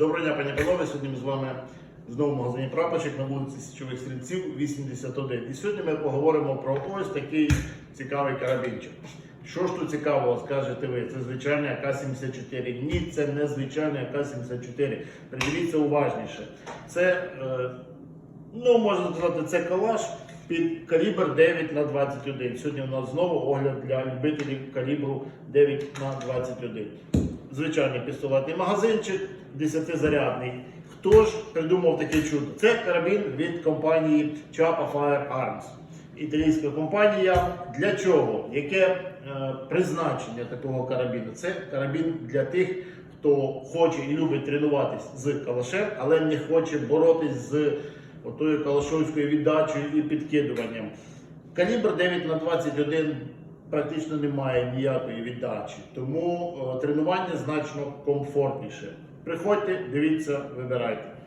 Доброго дня, пані панове. Сьогодні ми з вами знову в магазині прапочок на вулиці Січових Стрільців 81. І сьогодні ми поговоримо про ось такий цікавий карабінчик. Що ж тут цікавого, скажете ви? Це звичайний АК-74. Ні, це не звичайний АК-74. Придивіться уважніше. Це, е, ну можна сказати, це калаш під калібр 9 на 21. Сьогодні у нас знову огляд для любителів калібру 9 на 21 звичайний пістолетний магазинчик, 10-зарядний. Хто ж придумав таке чудо? Це карабін від компанії Chapa Firearms. Італійська компанія. Для чого? Яке е, призначення такого карабіну? Це карабін для тих, хто хоче і любить тренуватись з калашем, але не хоче боротись з отою калашовською віддачею і підкидуванням. Калібр 9 на 21 практично немає ніякої віддачі, тому е, тренування значно комфортніше. Приходьте, дивіться, вибирайте.